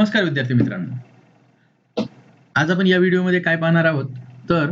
नमस्कार विद्यार्थी मित्रांनो. आज आपण या व्हिडिओमध्ये काय पाहणार आहोत? तर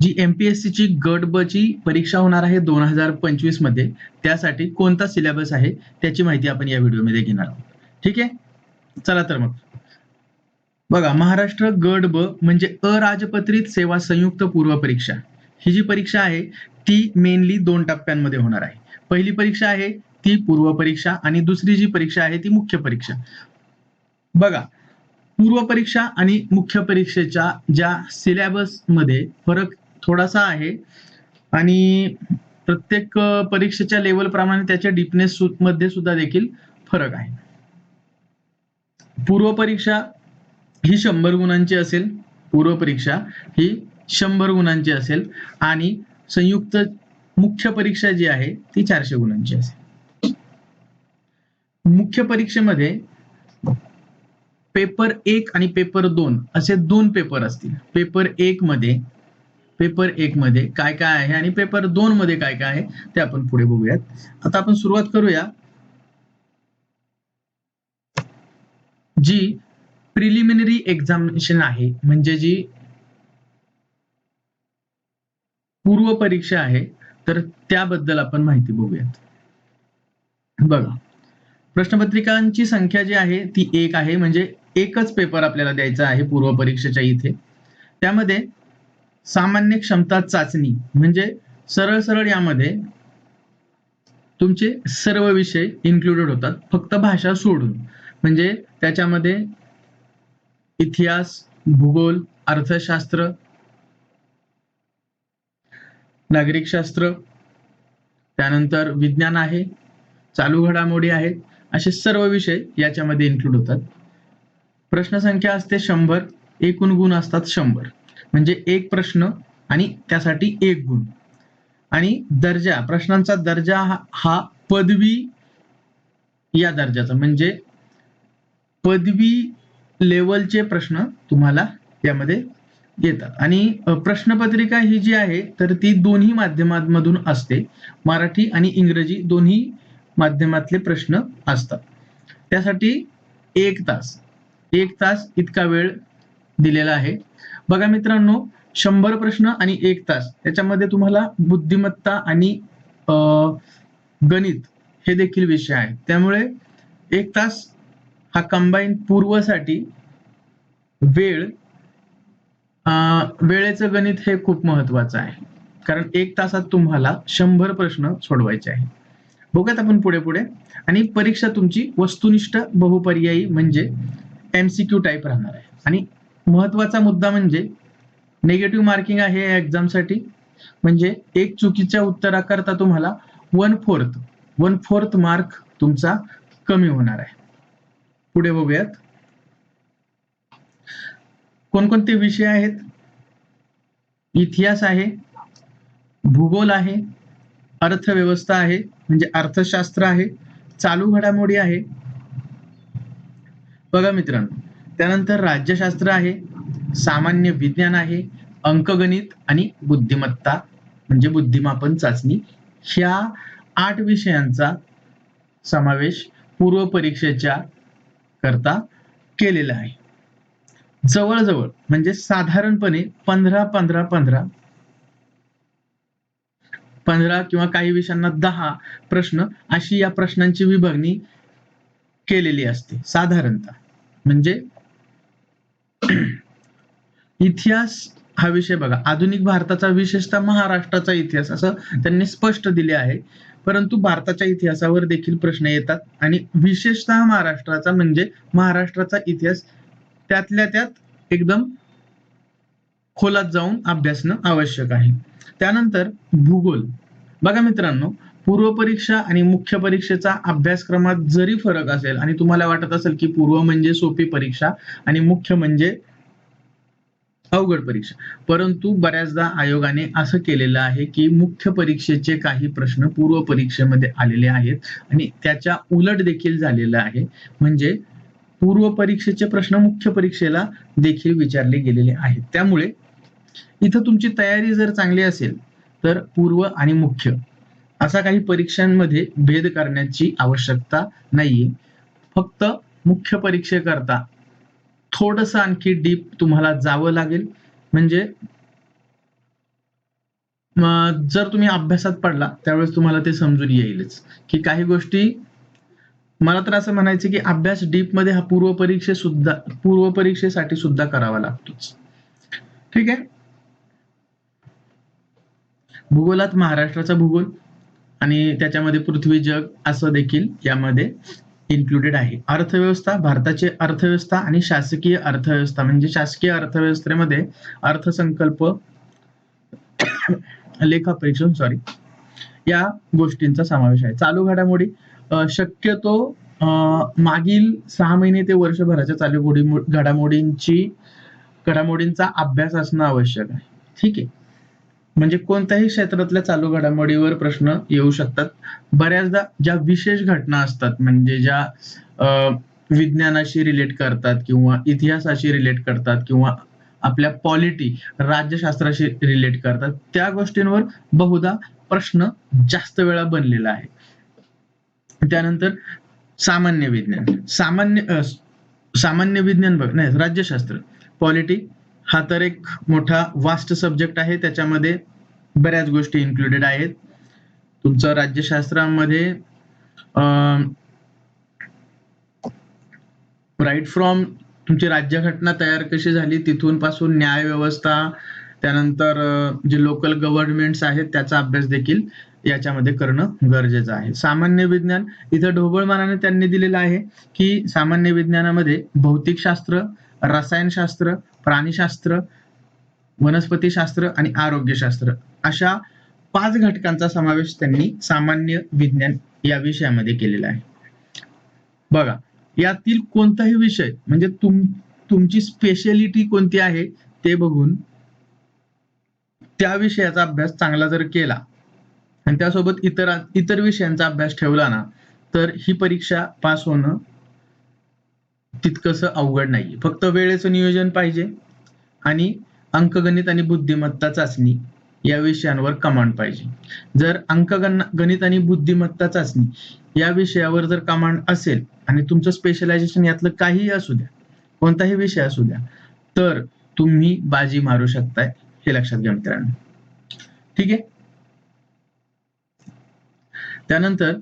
जी एमपीएससी ची गट ब ची परीक्षा होणार आहे दोन हजार पंचवीसमध्ये त्यासाठी कोणता सिलेबस आहे त्याची माहिती आपण या व्हिडिओमध्ये घेणार आहोत. ठीक आहे? चला तर मग. बघा महाराष्ट्र गट ब म्हणजे अराजपत्रित सेवा संयुक्त पूर्व परीक्षा. ही जी परीक्षा आहे ती मेनली दोन टप्प्यांमध्ये होणार आहे. पहिली परीक्षा आहे ती पूर्व परीक्षा आणि दुसरी जी परीक्षा आहे ती मुख्य परीक्षा. बघा पूर्व परीक्षा आणि मुख्य परीक्षेच्या ज्या सिलेबसमध्ये फरक थोडासा आहे आणि प्रत्येक परीक्षेच्या लेवल प्रमाणे त्याच्या डिपनेस मध्ये सुद्धा देखील फरक आहे. पूर्व परीक्षा ही शंभर गुणांची असेल पूर्व परीक्षा ही शंभर गुणांची असेल आणि संयुक्त मुख्य परीक्षा जी आहे ती चारशे गुणांची असेल. मुख्य परीक्षेमध्ये पेपर एक आणि पेपर दोन असे दोन पेपर असतील. पेपर एक मध्ये पेपर एक मध्ये काय काय आहे आणि पेपर दोन मध्ये काय काय आहे ते आपण पुढे बघूयात. आता आपण सुरुवात करूया. जी प्रिलिमिनरी एक्झामिनेशन आहे म्हणजे जी पूर्व परीक्षा आहे तर त्याबद्दल आपण माहिती बघूयात. बघा. प्रश्नपत्रिकांची संख्या जी आहे ती एक आहे. म्हणजे एकच पेपर आपल्याला द्यायचा आहे पूर्व परीक्षेच्या इथे. त्यामध्ये सामान्य क्षमता चाचणी म्हणजे सरळ सरळ यामध्ये तुमचे सर्व विषय इन्क्लुडेड होतात. फक्त भाषा सोडून. म्हणजे त्याच्यामध्ये इतिहास भूगोल अर्थशास्त्र नागरिकशास्त्र त्यानंतर विज्ञान आहे चालू घडामोडी आहेत. असे सर्व विषय याच्यामध्ये इन्क्लूड होतात. प्रश्नसंख्या असते शंभर एकूण गुण असतात शंभर. म्हणजे एक प्रश्न आणि त्यासाठी एक गुण. आणि दर्जा प्रश्नांचा दर्जा हा- हा पदवी या दर्जाचा. म्हणजे पदवी लेवलचे प्रश्न तुम्हाला यामध्ये येतात. आणि प्रश्नपत्रिका ही जी आहे तर ती दोन्ही माध्यमांमधून असते. मराठी आणि इंग्रजी दोन्ही माध्यमातले प्रश्न असतात. त्यासाठी एक तास एक तास इतका वेळ दिलेला आहे. बघा मित्रांनो शंभर प्रश्न आणि एक तास त्याच्यामध्ये तुम्हाला बुद्धिमत्ता आणि गणित हे देखील विषय आहेत. त्यामुळे एक तास हा कंबाईन पूर्वसाठी वेळ वेळेचं गणित हे खूप महत्वाचं आहे. कारण एक तासात तुम्हाला शंभर प्रश्न सोडवायचे आहे बघूयात आपण पुढे पुढे. आणि परीक्षा तुमची वस्तुनिष्ठ बहुपर्यायी म्हणजे एमसीक्यू टाईप राहणार आहे. आणि महत्त्वाचा मुद्दा म्हणजे नेगेटिव्ह मार्किंग आहे या एक्झामसाठी म्हणजे एक चुकीच्या उत्तराकरता तुम्हाला one fourth one fourth mark तुमचा कमी होणार आहे. पुढे बघूयात. कोणकोणते विषय आहेत? इतिहास आहे भूगोल आहे अर्थव्यवस्था आहे म्हणजे अर्थशास्त्र आहे चालू घडामोडी आहे. बघा मित्रांनो त्यानंतर राज्यशास्त्र आहे सामान्य विज्ञान आहे अंकगणित आणि बुद्धिमत्ता म्हणजे बुद्धिमापन चाचणी. ह्या आठ विषयांचा समावेश पूर्व परीक्षेच्या करता केलेला आहे. जवळजवळ म्हणजे साधारणपणे पंधरा पंधरा पंधरा पंधरा किंवा काही विषयांना दहा प्रश्न अशी या प्रश्नांची विभागणी केलेली असते साधारणतः. म्हणजे इतिहास हा विषय बघा. आधुनिक भारताचा विशेषतः महाराष्ट्राचा इतिहास असं त्यांनी स्पष्ट दिले आहे. परंतु भारताच्या इतिहासावर देखील प्रश्न येतात आणि विशेषतः महाराष्ट्राचा म्हणजे महाराष्ट्राचा इतिहास त्यातल्या त्यात एकदम खोलात जाऊन अभ्यासणं आवश्यक आहे. त्यानंतर भूगोल. बघा मित्रांनो पूर्व परीक्षा आणि मुख्य परीक्षेचा अभ्यासक्रमात जरी फरक असेल आणि तुम्हाला वाटत असेल की पूर्व म्हणजे सोपी परीक्षा आणि मुख्य म्हणजे अवघड परीक्षा परंतु बऱ्याचदा आयोगाने असं केलेलं आहे की मुख्य परीक्षेचे काही प्रश्न पूर्व परीक्षेमध्ये आलेले आहेत आणि त्याच्या उलट देखील झालेलं आहे. म्हणजे पूर्व परीक्षेचे प्रश्न मुख्य परीक्षेला देखील विचारले गेलेले आहेत. त्यामुळे इथं तुमची तयारी जर चांगली असेल तर पूर्व आणि मुख्य असा काही परीक्षांमध्ये भेद करण्याची आवश्यकता नाहीये. फक्त मुख्य परीक्षेकरता थोडस आणखी डीप तुम्हाला जावं लागेल. म्हणजे जर तुम्ही अभ्यासात पडला त्यावेळेस तुम्हाला ते समजून येईलच. की काही गोष्टी मला तर असं म्हणायचं की अभ्यास डीपमध्ये हा पूर्व परीक्षे सुद्धा पूर्व परीक्षेसाठी सुद्धा करावा लागतोच. ठीक आहे? भूगोलात महाराष्ट्राचा भूगोल आणि त्याच्यामध्ये पृथ्वी जग असं देखील यामध्ये इन्क्लुडेड आहे. अर्थव्यवस्था भारताची अर्थव्यवस्था आणि शासकीय अर्थव्यवस्था. म्हणजे शासकीय अर्थव्यवस्थेमध्ये अर्थसंकल्प लेखापरीक्षण सॉरी या गोष्टींचा समावेश आहे. चालू घडामोडी शक्यतो मागील सहा महिने ते वर्षभराच्या चालू घडामोडींची घडामोडींचा अभ्यास असणं आवश्यक आहे. ठीक आहे. म्हणजे कोणत्याही क्षेत्रातल्या चालू घडामोडीवर प्रश्न येऊ शकतात. बऱ्याचदा ज्या विशेष घटना असतात म्हणजे ज्या विज्ञानाशी रिलेट करतात किंवा इतिहासाशी रिलेट करतात किंवा आपल्या पॉलिटी राज्यशास्त्राशी रिलेट करतात त्या गोष्टींवर बहुधा प्रश्न जास्त वेळा बनलेला आहे. त्यानंतर सामान्य विज्ञान. सामान्य सामान्य विज्ञान बघ नाही राज्यशास्त्र. पॉलिटी हा तर एक मोठा वास्ट सब्जेक्ट आहे. त्याच्यामध्ये बऱ्याच गोष्टी इन्क्लुडेड आहेत. तुमचं राज्यशास्त्रामध्ये राईट फ्रॉम तुमची राज्यघटना तयार कशी झाली तिथून पासून न्याय व्यवस्था त्यानंतर जे लोकल गव्हर्नमेंट्स आहेत त्याचा अभ्यास देखील याच्यामध्ये करणं गरजेचं आहे. सामान्य विज्ञान इथं ढोबळमानाने त्यांनी दिलेलं आहे की सामान्य विज्ञानामध्ये भौतिकशास्त्र रसायनशास्त्र प्राणीशास्त्र वनस्पतीशास्त्र आणि आरोग्यशास्त्र अशा पाच घटकांचा समावेश त्यांनी सामान्य विज्ञान या विषयामध्ये केलेला आहे. बघा यातील कोणताही विषय म्हणजे तुम तुमची स्पेशलिटी कोणती आहे ते बघून त्या विषयाचा अभ्यास चांगला जर केला आणि त्यासोबत इतर इतर विषयांचा अभ्यास ठेवला ना तर ही परीक्षा पास होणं तितकंसं अवघड नाही फक्त वेळेचं नियोजन पाहिजे आणि अंकगणित आणि बुद्धिमत्ता चाचणी या विषयांवर कमांड पाहिजे. जर अंकगण गणित आणि बुद्धिमत्ता चाचणी या विषयावर जर कमांड असेल आणि तुमचं स्पेशलायझेशन यातलं काहीही असू द्या कोणताही विषय असू द्या तर तुम्ही बाजी मारू शकताय हे लक्षात घ्या मित्रांनो. ठीक आहे? त्यानंतर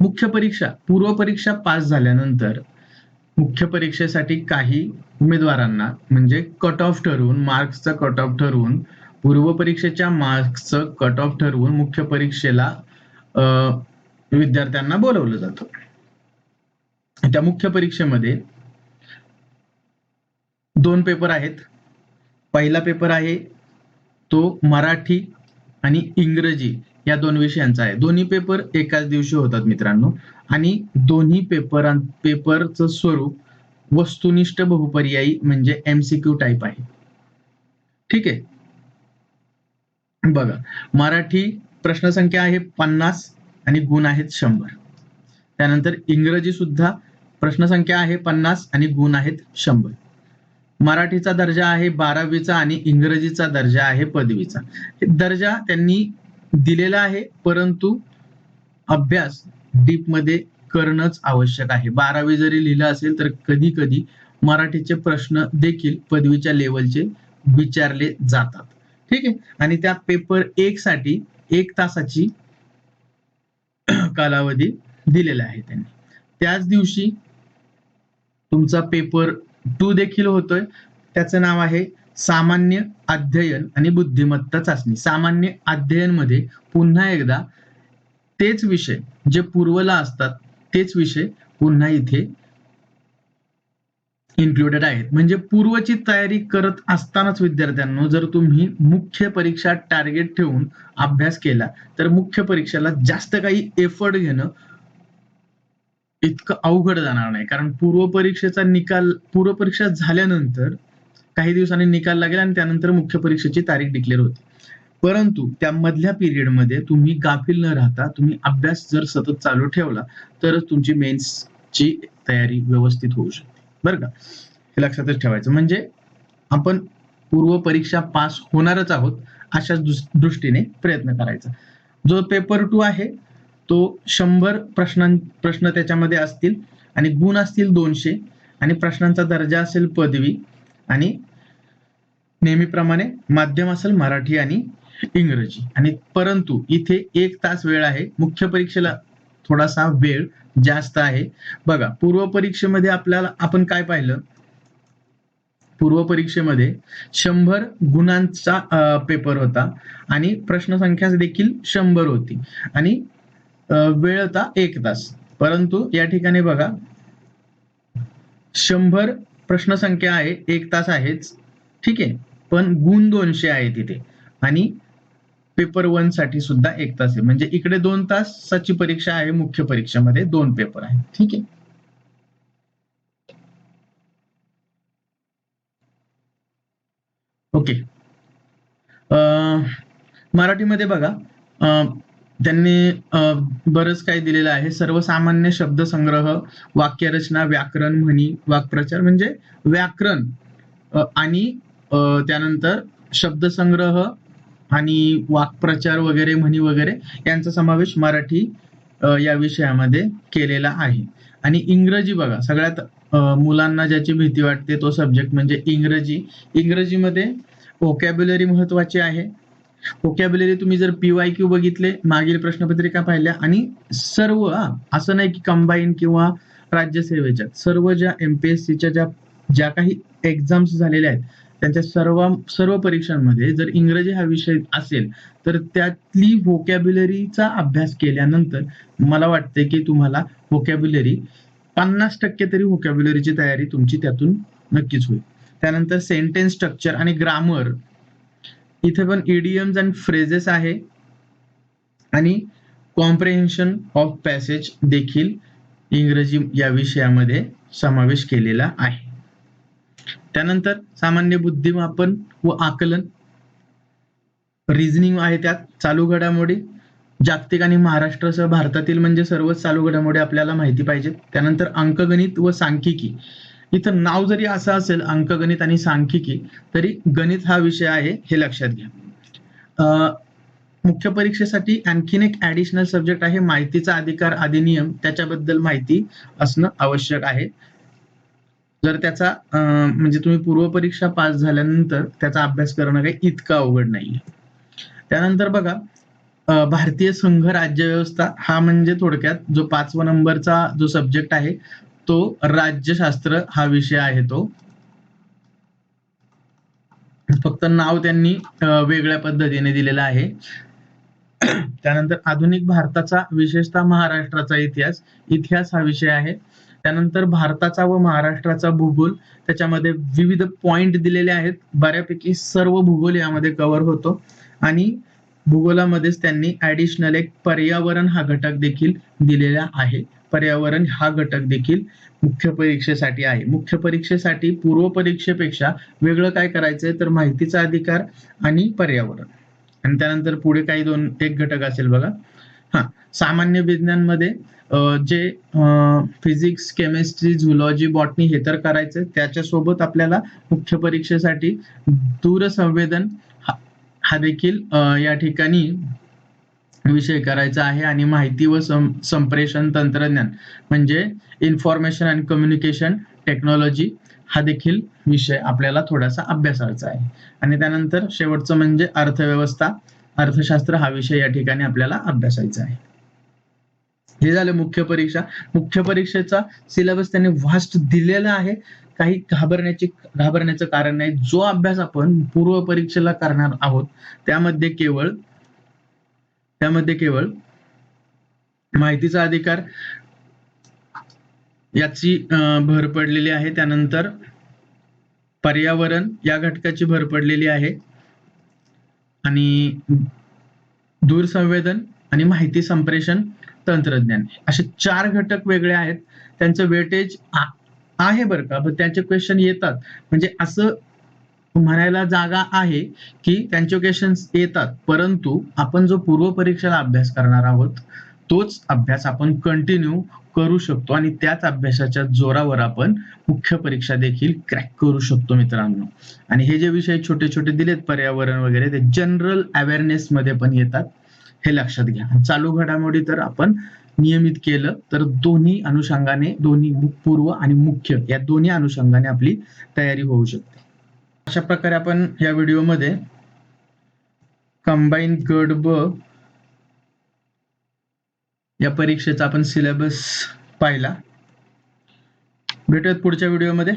मुख्य परीक्षा पूर्व परीक्षा पास झाल्यानंतर मुख्य परीक्षेसाठी काही उमेदवारांना म्हणजे कट ऑफ ठरवून मार्क्सचा कट ऑफ ठरवून पूर्व परीक्षेच्या मार्क्सचं कट ऑफ ठरवून मुख्य परीक्षेला अं, विद्यार्थ्यांना बोलवलं जातं. त्या मुख्य परीक्षेमध्ये दोन पेपर आहेत. पहिला पेपर आहे तो मराठी आणि इंग्रजी. या दोन विषयांचा आहे. दोन्ही पेपर एकाच दिवशी होतात मित्रांनो. आणि दोन्ही पेपर पेपरचं स्वरूप वस्तुनिष्ठ बहुपर्यायी म्हणजे एमसीक्यू टाईप आहे. ठीक आहे? बघा. मराठी प्रश्नसंख्या आहे पन्नास आणि गुण आहेत शंभर. त्यानंतर इंग्रजी सुद्धा प्रश्नसंख्या आहे पन्नास आणि गुण आहेत शंभर. मराठीचा दर्जा आहे बारावीचा आणि इंग्रजीचा दर्जा आहे पदवीचा. दर्जा त्यांनी दिलेला आहे परंतु अभ्यास डीपमध्ये करणंच आवश्यक आहे. बारावी जरी लिहिलं असेल तर कधी कधी मराठीचे प्रश्न देखील पदवीच्या लेवलचे विचारले जातात. ठीक आहे? आणि त्या पेपर एक साठी एक तासाची कालावधी दिलेला आहे त्यांनी. त्याच दिवशी तुमचा पेपर टू देखील होतोय. त्याचं नाव आहे सामान्य अध्ययन आणि बुद्धिमत्ता चाचणी. सामान्य अध्ययनमध्ये पुन्हा एकदा तेच विषय जे पूर्वला असतात तेच विषय पुन्हा इथे इन्क्लुडेड आहेत. म्हणजे पूर्वची तयारी करत असतानाच विद्यार्थ्यांना जर तुम्ही मुख्य परीक्षा टार्गेट ठेवून अभ्यास केला तर मुख्य परीक्षेला जास्त काही एफर्ट घेणं इतकं अवघड जाणार नाही. कारण पूर्व परीक्षेचा निकाल पूर्व परीक्षा झाल्यानंतर काही दिवसांनी निकाल लागेल आणि त्यानंतर मुख्य परीक्षेची तारीख डिक्लेअर होते. परंतु त्या मधल्या पिरियडमध्ये तुम्ही गाफील न राहता तुम्ही अभ्यास जर सतत चालू ठेवला तरच तुमची मेन्सची तयारी व्यवस्थित होऊ शकते. बरं का? हे लक्षातच ठेवायचं. म्हणजे आपण पूर्व परीक्षा पास होणारच आहोत अशा दृष्टीने प्रयत्न करायचा. जो पेपर टू आहे तो शंभर प्रश्नां प्रश्न त्याच्यामध्ये असतील आणि गुण असतील दोनशे आणि प्रश्नांचा दर्जा असेल पदवी आणि नेहमीप्रमाणे माध्यम असेल मराठी आणि इंग्रजी. आणि परंतु इथे एक तास वेळ आहे. मुख्य परीक्षेला थोडासा वेळ जास्त आहे. बघा पूर्व परीक्षेमध्ये आपल्याला आपण काय पाहिलं? पूर्व परीक्षेमध्ये शंभर गुणांचा पेपर होता. आणि प्रश्न संख्या देखील शंभर होती. आणि वेळ होता एक तास. परंतु या ठिकाणी बघा शंभर प्रश्न संख्या आहे एक तास आहेच. ठीक आहे? पण गुण दोनशे आहे तिथे. आणि पेपर वनसाठी सुद्धा एक तास आहे. म्हणजे इकडे दोन तासाची परीक्षा आहे मुख्य परीक्षेमध्ये दोन पेपर आहे ठीक आहे? ओके. अं, मराठीमध्ये बघा. अं, त्यांनी अं, बरंच काही दिलेलं आहे. सर्वसामान्य शब्दसंग्रह वाक्यरचना व्याकरण म्हणी वाक्प्रचार म्हणजे व्याकरण आणि त्यानंतर शब्दसंग्रह आणि वाक्प्रचार वगैरे म्हणी वगैरे यांचा समावेश मराठी या विषयामध्ये केलेला आहे. आणि इंग्रजी बघा सगळ्यात मुलांना ज्याची भीती वाटते तो सब्जेक्ट म्हणजे इंग्रजी. इंग्रजीमध्ये व्होकॅब्युलरी महत्वाची आहे. व्होकॅब्युलरी तुम्ही जर पीवाय क्यू बघितले मागील प्रश्नपत्रिका पाहिल्या आणि सर्व असं नाही की कंबाईन किंवा राज्यसेवेच्या सर्व ज्या एमपीएससीच्या ज्या ज्या काही एक्झाम्स झालेल्या आहेत त्यांच्या सर्व सर्व परीक्षांमध्ये जर इंग्रजी हा विषय असेल तर त्यातली व्होकॅब्युलरीचा अभ्यास केल्यानंतर मला वाटते की तुम्हाला व्होकॅब्युलरी पन्नास टक्के तरी व्होकॅब्युलरीची तयारी तुमची त्यातून नक्कीच होईल. त्यानंतर सेंटेन्स स्ट्रक्चर आणि ग्रामर इथे पण इडियम्स अँड फ्रेजेस आहे. आणि कॉम्प्रेहेन्शन ऑफ पॅसेज देखील इंग्रजी या विषयामध्ये समावेश केलेला आहे. त्यानंतर सामान्य बुद्धिमापन व आकलन. रिझनिंग आहे त्यात चालू घडामोडी. जागतिक आणि महाराष्ट्रासह भारतातील म्हणजे सर्वच चालू घडामोडी आपल्याला माहिती पाहिजेत. त्यानंतर अंकगणित व सांख्यिकी. इथं नाव जरी असं असेल अंकगणित आणि सांख्यिकी तरी गणित हा विषय आहे हे लक्षात घ्या. अं, मुख्य परीक्षेसाठी आणखीन एक ऍडिशनल सब्जेक्ट आहे माहितीचा अधिकार अधिनियम. त्याच्याबद्दल माहिती असणं आवश्यक आहे. जर त्याचा म्हणजे तुम्ही पूर्व परीक्षा पास झाल्यानंतर त्याचा अभ्यास करणं काही इतकं अवघड नाही. त्यानंतर बघा भारतीय संघ राज्यव्यवस्था हा म्हणजे थोडक्यात जो पाचवा नंबरचा जो सब्जेक्ट आहे तो राज्यशास्त्र हा विषय आहे तो. फक्त नाव त्यांनी वेगळ्या पद्धतीने दिलेलं आहे. त्यानंतर आधुनिक भारताचा विशेषतः महाराष्ट्राचा इतिहास इतिहास हा विषय आहे. त्यानंतर भारताचा व महाराष्ट्राचा भूगोल त्याच्यामध्ये विविध पॉइंट दिलेले आहेत. बऱ्यापैकी सर्व भूगोल यामध्ये कव्हर होतो. आणि भूगोलामध्येच त्यांनी ऍडिशनल एक पर्यावरण हा घटक देखील दिलेला आहे. पर्यावरण हा घटक देखील मुख्य परीक्षेसाठी आहे. मुख्य परीक्षेसाठी पूर्व परीक्षेपेक्षा वेगळं काय करायचंय तर माहितीचा अधिकार आणि पर्यावरण. आणि त्यानंतर पुढे काही दोन एक घटक असेल बघा. हा सामान्य विज्ञानमध्ये जे फिजिक्स केमिस्ट्री झुलॉजी बॉटनी हे तर करायचं त्याच्यासोबत आपल्याला मुख्य परीक्षेसाठी दूरसंवेदन हा हा देखील या ठिकाणी विषय करायचा आहे आणि माहिती व सं- संप्रेषण तंत्रज्ञान म्हणजे इन्फॉर्मेशन अँड कम्युनिकेशन टेक्नॉलॉजी हा देखील विषय आपल्याला थोडासा अभ्यासायचा आहे. आणि त्यानंतर शेवटचं म्हणजे अर्थव्यवस्था अर्थशास्त्र हा विषय या ठिकाणी आपल्याला अभ्यासायचा आहे. हे झालं मुख्य परीक्षा. मुख्य परीक्षेचा सिलेबस त्यांनी व्हास्ट दिलेला आहे. काही घाबरण्याची घाबरण्याचं कारण नाही. जो अभ्यास आपण पूर्व परीक्षेला करणार आहोत त्यामध्ये केवळ त्यामध्ये केवळ माहितीचा अधिकार याची अं, भर पडलेली आहे. त्यानंतर पर्यावरण या घटकाची भर पडलेली आहे. आणि दूरसंवेदन आणि माहिती संप्रेषण तंत्रज्ञान. असे चार घटक वेगळे आहेत. त्यांचं वेटेज आहे बरं का? पण त्यांचे क्वेश्चन येतात. म्हणजे असं म्हणायला जागा आहे की त्यांचे क्वेश्चन येतात. परंतु आपण जो पूर्व परीक्षेला अभ्यास करणार आहोत तोच अभ्यास आपण कंटिन्यू करू शकतो आणि त्याच अभ्यासाच्या जोरावर आपण मुख्य परीक्षा देखील क्रॅक करू शकतो मित्रांनो. आणि हे जे विषय छोटे छोटे दिलेत पर्यावरण वगैरे ते जनरल अवेअरनेस मध्ये पण येतात. हे लक्षात घ्या. चालू घडामोडी तर आपण नियमित केलं तर दोन्ही अनुषंगाने दोन्ही पूर्व आणि मुख्य या दोन्ही अनुषंगाने आपली तयारी होऊ शकते. अशा प्रकारे आपण या व्हिडिओमध्ये कंबाईन गड ब या परीक्षेचा आपण सिलेबस पाहिला. भेटूयात पुढच्या व्हिडिओमध्ये.